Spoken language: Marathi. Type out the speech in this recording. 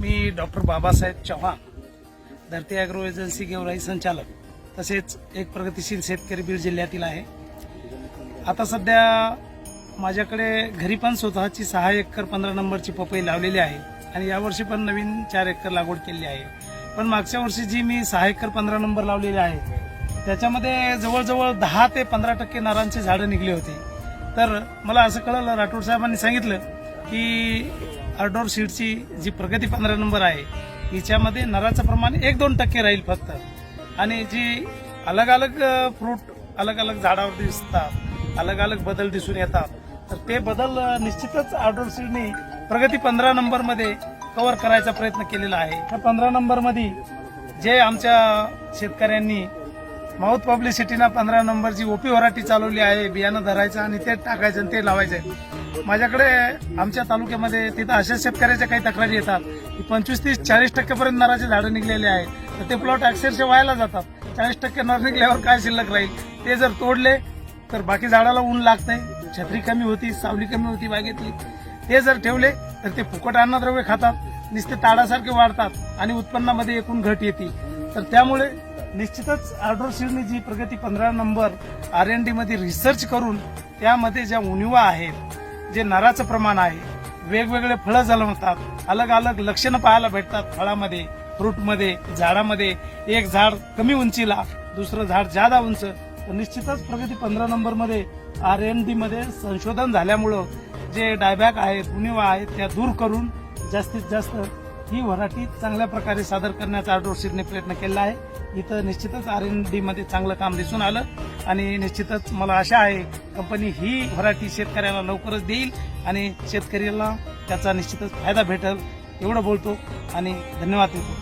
मी डॉक्टर बाबासाहेब चव्हाण धरती अॅग्रो एजन्सी गेवराई संचालक तसेच एक प्रगतिशील शेतकरी बीड जिल्ह्यातील आहे. आता सध्या माझ्याकडे घरी पण स्वतःची सहा एकर पंधरा नंबरची पपई लावलेली आहे आणि यावर्षी पण नवीन चार एकर लागवड केलेली आहे. पण मागच्या वर्षी जी मी सहा एकर पंधरा नंबर लावलेली आहे त्याच्यामध्ये जवळजवळ दहा ते पंधरा टक्के नारांची झाडं निघली होती. तर मला असं कळलं राठोड साहेबांनी सांगितलं की आर्डोर सीडची जी प्रगती पंधरा नंबर आहे हिच्यामध्ये नराचं प्रमाण एक दोन टक्के राहील फक्त. आणि जी अलग अलग फ्रूट अलग अलग झाडावर दिसतात अलग अलग बदल दिसून येतात तर ते बदल निश्चितच आउटडोर सीडनी प्रगती पंधरा नंबरमध्ये कव्हर करायचा प्रयत्न केलेला आहे. त्या पंधरा नंबरमध्ये जे आमच्या शेतकऱ्यांनी माउथ पब्लिसिटीनं पंधरा नंबरची ओपी वराठी चालवली आहे बियाणं धरायचं आणि ते टाकायचं आणि ते लावायचं माझ्याकडे आमच्या तालुक्यामध्ये तिथं अशा शेतकऱ्याच्या काही तक्रारी येतात की पंचवीस तीस चाळीस टक्केपर्यंत नराचे झाडं निघलेले आहे. तर ते प्लॉट अक्षरशः व्हायला जातात. चाळीस टक्के नर निघल्यावर काय शिल्लक राहील? ते जर तोडले तर बाकी झाडाला ऊन लागत छत्री कमी होती सावली कमी होती बागेतली. ते जर ठेवले तर ते फुकट अन्नद्रव्य खातात नुसते ताडासारखे वाढतात आणि उत्पन्नामध्ये एकूण घट येते. तर त्यामुळे निश्चितच आर्डर जी प्रगती पंधरा नंबर आर एन डी मध्ये रिसर्च करून त्यामध्ये ज्या उणिवा आहेत जे नराचं प्रमाण आहे वेगवेगळे फळं जलवतात अलग अलग लक्षणं पाहायला भेटतात फळामध्ये फ्रूटमध्ये झाडामध्ये. एक झाड कमी उंचीला दुसरं झाड जादा उंच. तर निश्चितच प्रगती पंधरा नंबरमध्ये आर एन डी मध्ये संशोधन झाल्यामुळं जे डायबॅक आहेत उणिवा आहेत त्या दूर करून जास्तीत जास्त ही व्हरायटी चांगल्या प्रकारे सादर करण्याचा आर्डोरशीरने प्रयत्न केला आहे. इथं निश्चितच आर एन डी मध्ये चांगलं काम दिसून आलं आणि निश्चितच मला आशा आहे कंपनी ही व्हरायटी शेतकऱ्याला लवकरच देईल आणि शेतकऱ्याला त्याचा निश्चितच फायदा भेटेल एवढं बोलतो आणि धन्यवाद देतो.